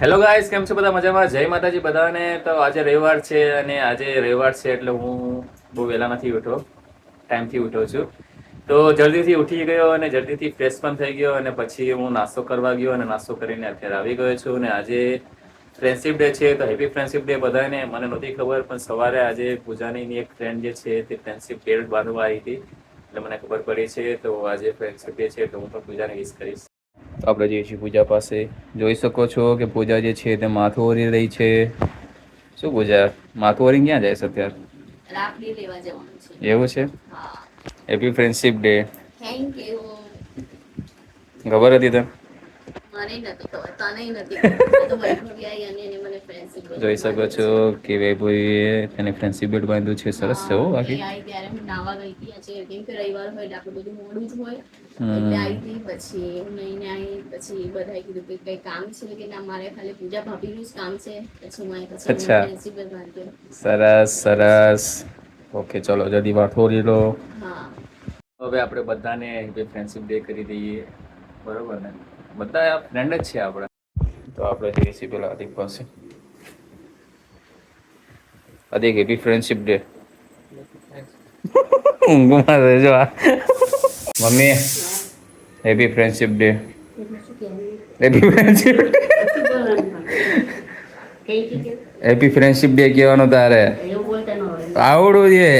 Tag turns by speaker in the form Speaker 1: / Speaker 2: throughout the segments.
Speaker 1: Hello guys કેમ છો બધા? મજામાં? જય માતાજી બધાને. તો આજે રવિવાર છે અને આજે રવિવાર છે એટલે હું બહુ વહેલા નથી ઉઠો ટાઈમથી ઉઠો છું. તો જલ્દીથી ઉઠી ગયો અને જલ્દીથી ફ્રેશ પણ થઈ ગયો અને પછી હું નાસ્તો કરવા ગયો અને નાસ્તો કરીને અત્યારે આવી ગયો છું અને આજે ફ્રેન્ડશિપ ડે છે. તો હેપી ફ્રેન્ડશિપ ડે બધાને. મને નહોતી ખબર, પણ સવારે આજે પૂજાની એક ફ્રેન્ડ જે છે તે ફ્રેન્ડશિપ ડે બાંધવા આવી હતી. એટલે મને ખબર પડી છે. તો આજે ફ્રેન્ડશિપ ડે છે, તો હું પણ પૂજાને વિશ કરીશ. તો આપણે જઈએ છીએ પૂજા પાસે જોઈ શકો છો કે પૂજા જે છે તે માથું ઓરી રહી છે. શું પૂજા? માથું ઓરી ક્યાં જાય છે અત્યારે? એવું છે? Happy friendship day
Speaker 2: thank you
Speaker 1: ખબર હતી તને? જોઈ શકો છો કે વૈભવીએ તેને ફ્રેન્ડશિપ બેટ બાંધ્યું છે સરસ છે હો બાકી.
Speaker 2: ત્યારે હું નાવા ગઈ હતી આજે. કેમ કે રવિવાર હોય એટલે બધું મોડું જ હોય. એટલે આવી હતી પછી હું લઈને આવી પછી બધાએ કીધું કે કઈ કામ છે? કે ના મારે ખાલી પૂજા ભાભીનું જ કામ છે. પછી હું આવી પછી ફ્રેન્ડશિપ bracelet બાંધ્યો.
Speaker 1: સરસ સરસ. ઓકે ચલો જલ્દી વાઠો લો
Speaker 2: હા.
Speaker 1: હવે આપણે બધાને ફ્રેન્ડશિપ ડે કરી દઈએ. બરોબર ને? બધા ફ્રેન્ડ જ છે આપણે. તો આપણે જઈએ છીએ પેલા અધિક પાસે. અધિક હેપી ફ્રેન્ડશિપ ડે ઊંઘમાં રહેજો mummy happy friendship day happy friendship happy friendship day કહેવાનું તારે. આવડું છે.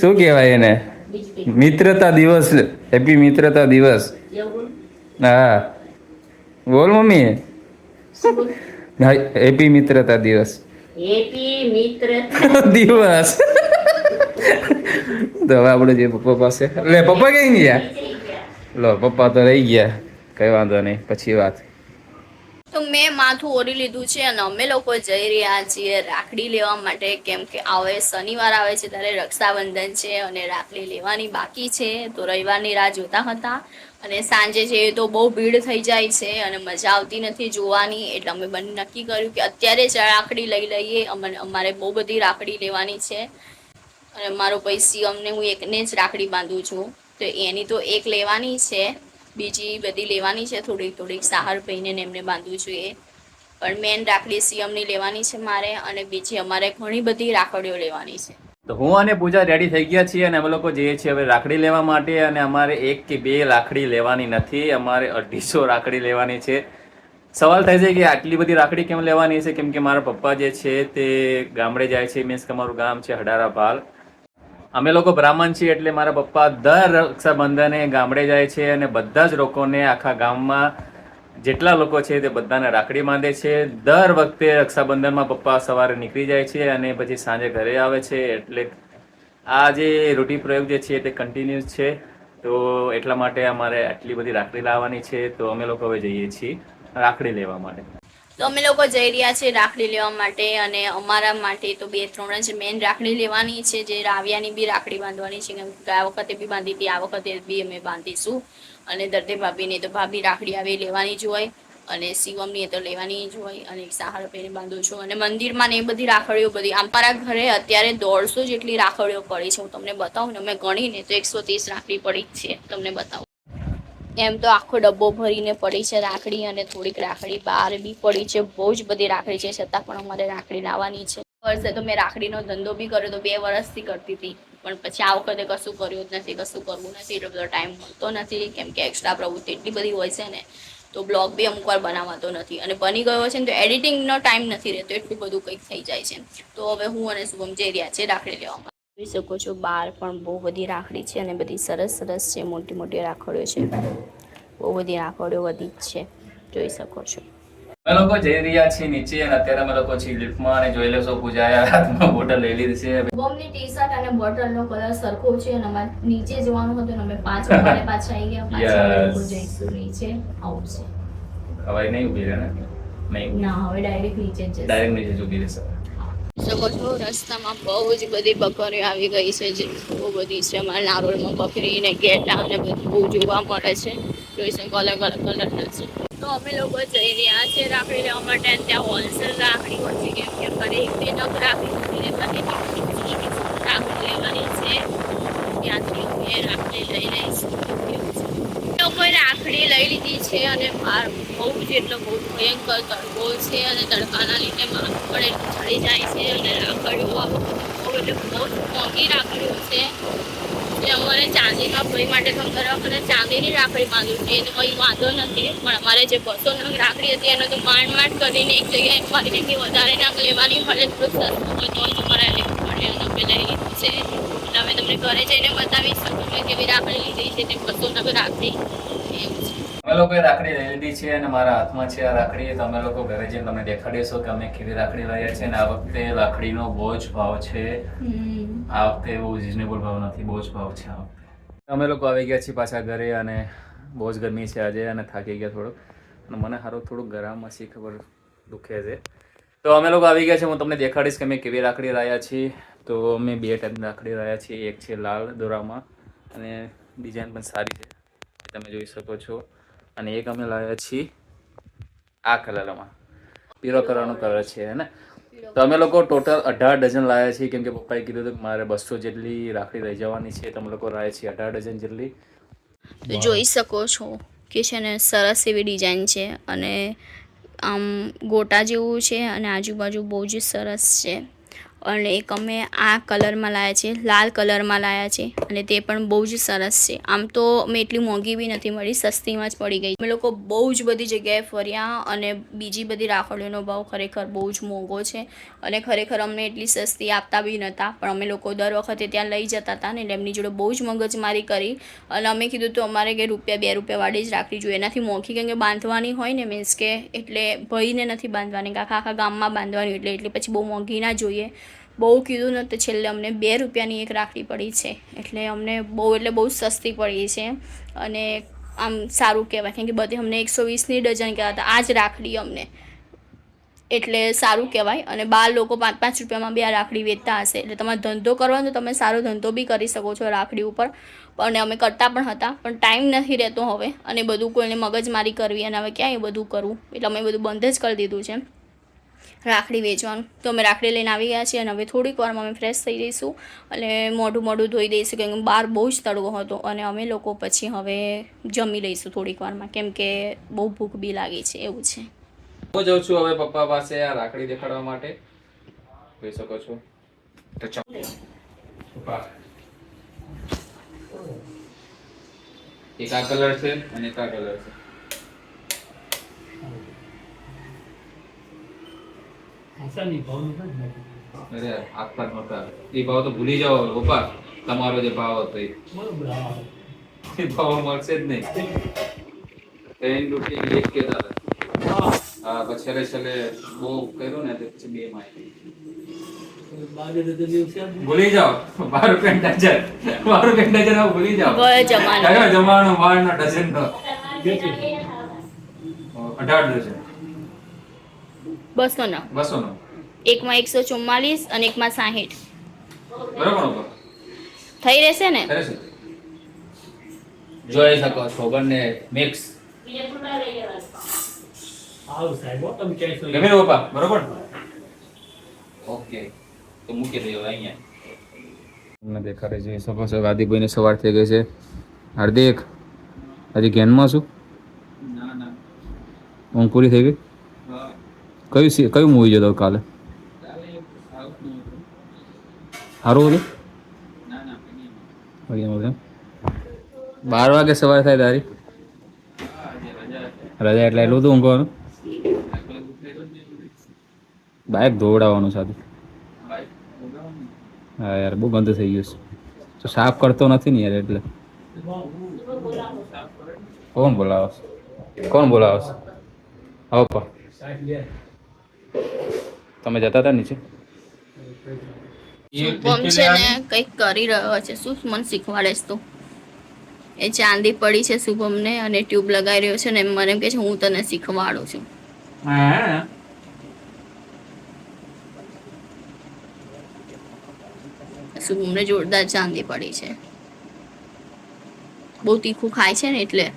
Speaker 1: શું કહેવાય એને? મિત્રતા દિવસ. હેપી મિત્રતા દિવસ. હા. બોલ મમ્મી. હેપી મિત્રતા દિવસ.
Speaker 2: હેપી મિત્રતા.
Speaker 1: દિવસ. તો હવે આપણે જે પપ્પા પાસે લે પપ્પા કઈ ગયા. લો પપ્પા તો રહી ગયા. કઈ વાંધો નહીં પછી વાત.
Speaker 2: તો મેં માથું ઓરી લીધું છે અને અમે લોકો જઈ રહ્યા છીએ રાખડી લેવા માટે. કેમ કે આવે, શનિવાર આવે છે ત્યારે રક્ષાબંધન છે અને રાખડી લેવાની બાકી છે. તો રવિવારની રાહ જોતા હતા અને સાંજે જઈએ તો બહુ ભીડ થઈ જાય છે અને મજા આવતી નથી જોવાની. એટલે અમે બંને નક્કી કર્યું કે અત્યારે જ રાખડી લઈ લઈએ. અમને, અમારે બહુ બધી રાખડી લેવાની છે. અને મારો પૈસી અમને હું એકને જ રાખડી બાંધું છું. તો એની તો એક લેવાની છે. બીજી બધી લેવાની છે, થોડીક થોડીક સાહર ભાઈને ને એમને બાંધવું જોઈએ. પણ મેન રાખડી સીએમની લેવાની છે મારે અને બીજી અમારે ઘણી બધી રાખડીઓ લેવાની છે.
Speaker 1: તો હું અને પૂજા રેડી થઈ ગયા છીએ અને અમે લોકો જઈએ છીએ હવે રાખડી લેવા માટે અને અમારે એક કે બે રાખડી લેવાની નથી, અમારે અઢીસો રાખડી લેવાની છે. સવાલ થાય છે કે આટલી બધી રાખડી કેમ લેવાની છે? કેમ કે મારા પપ્પા જે છે તે ગામડે જાય છે મીન્સ કે અમારું ગામ છે હડારા પાલ અમે લોકો બ્રાહ્મણ છીએ એટલે મારા પપ્પા દર રક્ષાબંધને ગામડે જાય છે અને બધા જ લોકોને આખા ગામમાં જેટલા લોકો છે તે બધાને રાખડી બાંધે છે. દર વખતે રક્ષાબંધનમાં પપ્પા સવારે નીકળી જાય છે અને પછી સાંજે ઘરે આવે છે એટલે આ જે રૂઢિ પ્રયોગ જે છે તે કન્ટિન્યુઅસ છે. તો એટલા માટે અમારે આટલી બધી રાખડી લાવવાની છે. તો અમે લોકો હવે જઈએ છીએ રાખડી લેવા માટે.
Speaker 2: તો અમે લોકો જઈ રહ્યા છીએ રાખડી લેવા માટે અને અમારા માટે તો બે ત્રણ જ મેન રાખડી લેવાની છે. જે રાવિયાની બી રાખડી બાંધવાની છે. કેમ કે ગયા વખતે બી બાંધી હતી, આ વખતે બી અમે બાંધીશું. અને દર્દે ભાભીને તો ભાભી રાખડી આવી લેવાની જ હોય અને શિવમની એ તો લેવાની જ હોય અને એક સહારો પહેરી બાંધું છું. અને મંદિરમાં ને એ બધી રાખડીઓ બધી, આમ મારા ઘરે અત્યારે દોઢસો જેટલી રાખડીઓ પડી છે. હું તમને બતાવું ને, અમે ગણીને તો એકસો ત્રીસ રાખડી પડી છે. તમને બતાવું. એમ તો આખો ડબ્બો ભરીને પડી છે રાખડી અને થોડીક રાખડી બહાર બી પડી છે. બહુ જ બધી રાખડી છે, છતાં પણ અમારે રાખડી લાવવાની છે. વર્ષે તો મેં રાખડીનો ધંધો બી કર્યો તો બે વર્ષથી કરતી હતી. પણ પછી આ વખતે કશું કર્યું જ નથી, કશું કરવું નથી. એટલો બધો ટાઈમ મળતો નથી. કેમ કે એક્સ્ટ્રા પ્રવૃત્તિ એટલી બધી હોય છે ને, તો બ્લોગ બી અમુક વાર બનાવાતો નથી. અને બની ગયો છે ને તો એડિટિંગનો ટાઈમ નથી રહેતો. એટલું બધું કંઈક થઈ જાય છે. તો હવે હું અને શુભમ જઈ રહ્યા છે, રાખડી લેવામાં જોઈ શકો છો બહાર પણ બહુ બધી રાખડી છે અને બધી સરસ સરસ છે મોટી મોટી રાખડીઓ છે. બહુ બધી રાખડીઓ બધી જ છે જોઈ શકો છો.
Speaker 1: અમે લોકો જઈ રહ્યા છીએ નીચે અને અત્યારે અમે લોકો છીએ લિફ્ટમાં અને જોઈ લેશો પૂજાએ હાથમાં બોટલ લઈ લીધી છે.
Speaker 2: બોમની ટી શર્ટ અને બોટલનો કલર સરખો છે અને અમારે નીચે જવાનું હતું અમે પાંચ વાગે પાછા આવી ગયા પાછા જઈશું નીચે આવું છે.
Speaker 1: હવાઈ નહીં ઊભી રહે ને નહીં.
Speaker 2: ના હવે ડાયરેક્ટ નીચે જ
Speaker 1: ડાયરેક્ટ નીચે જ ઊભી રહેશે.
Speaker 2: શકો છો રસ્તામાં બહુ જ બધી બકરીઓ આવી ગઈ છે, જે બહુ બધી છે. અમારા નારોલમાં બકરીને ઘેટા અને બધું બહુ જોવા મળે છે. જોઈ શકો અલગ અલગ કલરના છે. તો અમે લોકો જઈ રહ્યા છે રાખડી લેવા માટે ત્યાં હોલસેલ રાખડી હોય છે. કેમ કે એક બે નગ રાખડી ને રાખડી લેવાની છે. ત્યાંથી અમે રાખડી લઈ લઈશું રાખડી લઈ લીધી છે અને બહાર બહુ જ એટલો બહુ ભયંકર તડકો છે અને તડકાના લીધે માથું પણ એટલું ચડી જાય છે અને રાખડીઓ બહુ એટલે બહુ મોંઘી રાખડીઓ છે. એટલે અમારે ચાંદીના ભાઈ માટે તો દર વખતે ચાંદીની રાખડી બાંધ્યું છે એનો કંઈ વાંધો નથી. પણ અમારે જે બસો નંગ રાખડી હતી એનો તો માંડ માંડ કરીને એક જગ્યાએ ફરીને કે વધારે નાક લેવાની મળે થોડું સસ્તું તો અમારે લેવું પડે અને અમે લઈ લીધું છે. અમે તમને ઘરે જઈને બતાવીશ કે મેં કેવી રાખડી લીધી છે, તે બસો નંગ રાખડી.
Speaker 1: અમે લોકોએ રાખડી લઈ લીધી છે અને મારા હાથમાં છે આ રાખડી. તો અમે લોકો ઘરે જઈને તમને દેખાડીશું કે અમે કેવી રાખડી લાવ્યા છે અને આ વખતે રાખડીનો બહુ જ ભાવ છે. આ વખતે બહુ રિઝનેબલ ભાવ નથી બહુ જ ભાવ છે આ વખતે. અમે લોકો આવી ગયા છીએ પાછા ઘરે અને બહુ જ ગરમી છે આજે અને થાકી ગયા થોડુંક. અને મને સારું થોડુંક ગરમમાં શી ખબર દુખે છે. તો અમે લોકો આવી ગયા છે હું તમને દેખાડીશ કે અમે કેવી રાખડી લાવ્યા છીએ. તો અમે બે ટાઈપ રાખડી લાવ્યા છીએ એક છે લાલ દોરામાં અને ડિઝાઇન પણ સારી છે. તમે જોઈ શકો છો. અને એક અમે લાવ્યા છીએ આ કલરમાં પીળો કલરનો કલર છે, હે ને? તો અમે લોકો ટોટલ અઢાર ડઝન લાવ્યા છીએ. કેમ કે પપ્પાએ કીધું હતું મારે બસો જેટલી રાખડી લઈ જવાની છે. તમે લોકો લાવ્યા છીએ અઢાર ડઝન જેટલી.
Speaker 2: તો જોઈ શકો છો કે છે ને સરસ એવી ડિઝાઇન છે અને આમ ગોટા જેવું છે અને આજુબાજુ બહુ જ સરસ છે. અને એક અમે આ કલરમાં લાવ્યા છે, લાલ કલરમાં લાવ્યા છે અને તે પણ બહુ જ સરસ છે. આમ તો અમે એટલી મોંઘી બી નથી મળી, સસ્તીમાં જ પડી ગઈ. અમે લોકો બહુ જ બધી જગ્યાએ ફર્યા અને બીજી બધી રાખડીઓનો ભાવ ખરેખર બહુ જ મોંઘો છે અને ખરેખર અમને એટલી સસ્તી આપતા બી નહોતા પણ અમે લોકો દર વખતે ત્યાં લઈ જતા હતા ને એમની જોડે બહુ જ મગજમારી કરી અને અમે કીધું તો અમારે કે રૂપિયા બે રૂપિયા વાળી જ રાખવી જોઈએ. એનાથી મોંઘી કેમ કે બાંધવાની હોય ને મીન્સ કે એટલે ભયને નથી બાંધવાની કાંખા આખા ગામમાં બાંધવાની એટલે એટલે પછી બહુ મોંઘી ના જોઈએ. બહુ કીધું ને તો છેલ્લે અમને બે રૂપિયાની એક રાખડી પડી છે. એટલે અમને બહુ, એટલે બહુ સસ્તી પડી છે. અને આમ સારું કહેવાય. કેમ કે બધી અમને એકસો વીસની ડઝન કહેતા હતા. આ જ રાખડી અમને. એટલે સારું કહેવાય. અને બાર લોકો પાંચ પાંચ રૂપિયામાં બી આ રાખડી વેચતા હશે. એટલે તમારે ધંધો કરવાનો તો તમે સારો ધંધો બી કરી શકો છો રાખડી ઉપર. અને અમે કરતા પણ હતા. પણ ટાઈમ નથી રહેતો હવે. અને બધું કોઈને મગજમારી કરવી અને હવે ક્યાં એ બધું કરવું? એટલે અમે બધું બંધ જ કરી દીધું છે. રાખડી વેચવાનું. તો અમે રાખડી લઈને આવી ગયા છીએ અને હવે થોડીક વારમાં અમે ફ્રેશ થઈ જઈશું. અને મોઢું મોઢું ધોઈ દઈશું, કેમ કે બહાર બહુ જ તડકો હતો અને અમે લોકો પછી હવે જમી લઈશું થોડીક વારમાં, કેમ કે બહુ ભૂખ બી લાગી છે, એવું છે.
Speaker 1: હું છું હવે પપ્પા પાસે આ રાખડી દેખાડવા માટે. જોઈ શકો છો. તો ચાલો. એક આ કલર છે અને એક આ કલર છે. અરે આપતા નહોતા એ ભાવ તો ભૂલી જાઓ તમારો જે ભાવ હતો એ. એ ભાવ મળશે જ નહીં. ત્રણ રૂપિયા એક કેતા હતા. હા પછી છેલ્લે છેલ્લે બહુ કર્યું ને પછી બે માં ભૂલી જાઓ. બાર રૂપિયા ડઝન. બાર રૂપિયા ડઝન ભૂલી જાઓ.
Speaker 2: જમાનો.
Speaker 1: બાર નો ડઝન નો. અઢાર ડઝન.
Speaker 2: બસો ના
Speaker 1: બસો નો
Speaker 2: એકમાં એકસો ચુમ્માલીસ અને એકમાં સાહીઠ.
Speaker 1: બરોબર
Speaker 2: થઈ રહેશે ને?
Speaker 1: જોઈ શકો છો બંને મિક્સ બરોબર? ઓકે તો મૂકી દઈએ અહીંયા. તમને દેખાડે જોઈ શકો છો હાર્દિકભાઈને સવાર થઈ ગઈ છે. હાર્દિક હજી ગેનમાં છું?
Speaker 3: ના ના.
Speaker 1: ઊંઘ પૂરી થઈ ગઈ? કયું કયું મૂવી જોતો કાલે
Speaker 3: ચાલે સાઉથનું હતું
Speaker 1: સારું હતું. બાર વાગે સવાર થાય તારી?
Speaker 3: રજા
Speaker 1: એટલે એટલું હતું ઊંઘવાનું? બાઇક ધોવડાવવાનું સાથે. હા યાર બહુ ગંદુ થઈ ગયું છે. તો સાફ કરતો નથી ને યાર એટલે? કોણ બોલાવસ કોણ બોલાવસ આવો પા તમે જતા હતા નીચે?
Speaker 2: શુભમ છે ને કંઈક કરી રહ્યો છે. શું મને શીખવાડે છે તું? એ ચાંદી પડી છે શુભમને અને ટ્યુબ લગાવી રહ્યો છે ને મને એમ કે છે હું તને શીખવાડું છું. શુભમને જોરદાર ચાંદી પડી છે. બહુ તીખું ખાય છે ને એટલે.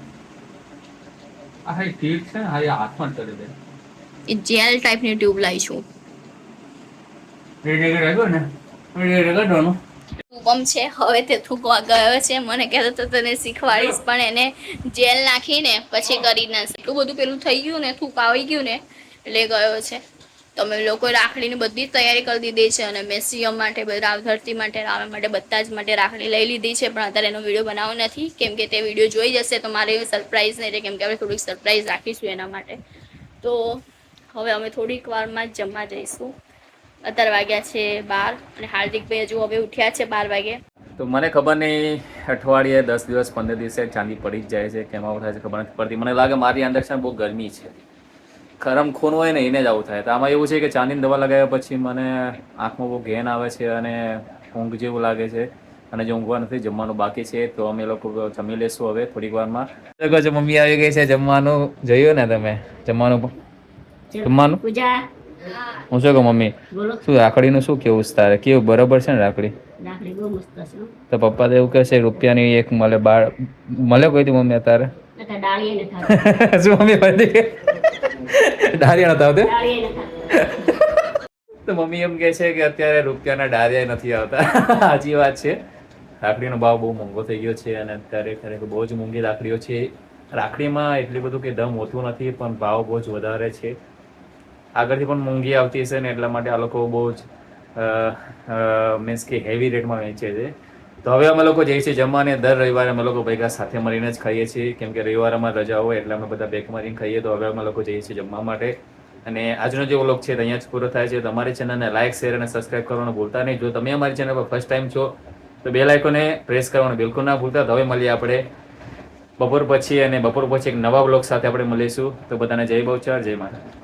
Speaker 2: જેલ ટાઈપની ટ્યુબ લાવી છું.
Speaker 1: ને? રગડવાનું
Speaker 2: છે? હવે તે થૂકવા ગયો છે. મને કહેતો તો તને શીખવાડીશ, પણ એને જેલ નાખીને પછી કરી ના એટલું બધું પેલું થઈ ગયું ને, થૂક આવી ગયું ને, એટલે ગયો છે. તમે લોકો રાખડીની બધી તૈયારી કરી દીધી છે અને મેં સીએમ માટે ધરતી માટે, રાવણ માટે, બધા જ માટે રાખડી લઈ લીધી છે. પણ અત્યારે એનો વીડિયો બનાવવો નથી. કેમ કે તે વીડિયો જોઈ જશે તો મારે સરપ્રાઈઝ નહીં રહે. કેમ કે આપણે થોડીક સરપ્રાઈઝ રાખીશું એના માટે. તો હવે અમે થોડીક વારમાં જ જમવા જઈશું. અત્યારે વાગ્યા છે બાર અને હાર્દિકભાઈ હજુ હવે ઉઠ્યા છે બાર વાગે.
Speaker 1: તો મને ખબર નહીં અઠવાડિયે દસ દિવસ પંદર દિવસે ચાંદી પડી જ જાય છે. કેમ આવું થાય છે ખબર નથી પડતી. મને લાગે મારી અંદર છે બહુ ગરમી છે. ગરમ ખૂન હોય ને એને જ આવું થાય. તો આમાં એવું છે કે ચાંદીની દવા લગાવ્યા પછી મને આંખમાં બહુ ઘેન આવે છે અને ઊંઘ જેવું લાગે છે. અને જો ઊંઘવા નથી જમવાનું બાકી છે તો અમે લોકો જમી લેશું હવે થોડીક વારમાં. મમ્મી આવી ગઈ છે જમવાનું. જોયું ને તમે જમવાનું. જમવાનું?
Speaker 4: પૂજા.
Speaker 1: હું. શું કહું મમ્મી? શું રાખડીનું શું કેવું તારે? કેવું? બરોબર છે ને રાખડી. તો પપ્પા તો એવું કહે છે રૂપિયાની એક મળે બાળ મળે કોઈ તું મમ્મી
Speaker 4: થાતું.
Speaker 1: શું મમ્મી બધી ડાળિયા નતા આવતે. તો મમ્મી એમ કહે છે કે અત્યારે રૂપિયાના ડારિયા નથી આવતા. સાચી વાત છે. રાખડીનો ભાવ બહુ મોંઘો થઈ ગયો છે અને અત્યારે ખરેખર બહુ જ મોંઘી રાખડીઓ છે. રાખડીમાં એટલું બધું કે દમ હોતું નથી પણ ભાવ બહુ જ વધારે છે. આગળથી પણ મોંઘી આવતી હશે ને એટલા માટે આ લોકો બહુ જ મીન્સ કે હેવી રેટમાં વેચે છે. તો હવે અમે લોકો જઈએ છીએ જમવા અને દર રવિવારે અમે લોકો ભેગા સાથે મળીને જ ખાઈએ છીએ. કેમ કે રવિવારે અમારે રજા હોય એટલે અમે બધા બેક મારીને ખાઈએ. તો હવે અમે લોકો જઈએ છીએ જમવા માટે. અને આજનો જે વ્લોગ છે અહીંયા જ પૂરો થાય છે. તો અમારી ચેનલને લાઇક શેર અને સબસ્ક્રાઇબ કરવાનું ભૂલતા નહીં. જો તમે અમારી ચેનલ પર ફર્સ્ટ ટાઈમ છો, તો બે લાઇકોને પ્રેસ કરવાનું બિલકુલ ના ભૂલતા. તો હવે મળીએ આપણે બપોર પછી અને બપોર પછી એક નવા બ્લોગ સાથે આપણે મળીશું. તો બધાને જય બહુચર, જય માતા